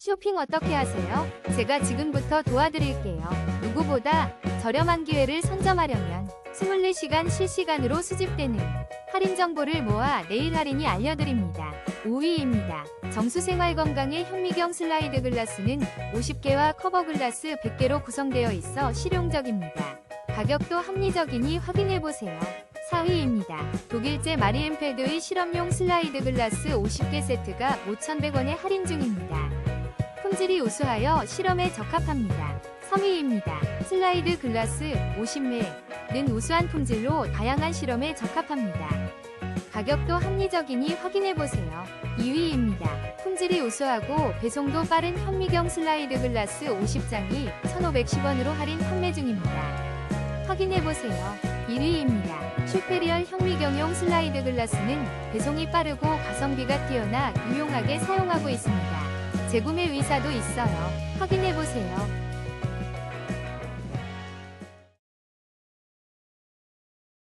쇼핑 어떻게 하세요? 제가 지금부터 도와드릴게요. 누구보다 저렴한 기회를 선점하려면 24시간 실시간으로 수집되는 할인 정보를 모아 내일 할인이 알려드립니다. 5위입니다. 정수생활건강의 현미경 슬라이드 글라스는 50개와 커버 글라스 100개로 구성되어 있어 실용적입니다. 가격도 합리적이니 확인해보세요. 4위입니다. 독일제 마리엔펠드의 실험용 슬라이드 글라스 50개 세트가 5,100원에 할인 중입니다. 품질이 우수하여 실험에 적합합니다. 3위입니다. 슬라이드 글라스 50매는 우수한 품질로 다양한 실험에 적합합니다. 가격도 합리적이니 확인해보세요. 2위입니다. 품질이 우수하고 배송도 빠른 현미경 슬라이드 글라스 50장이 1,510원으로 할인 판매 중입니다. 확인해보세요. 1위입니다. 슈페리얼 현미경용 슬라이드 글라스는 배송이 빠르고 가성비가 뛰어나 유용하게 사용하고 있습니다. 재구매 의사도 있어요. 확인해보세요.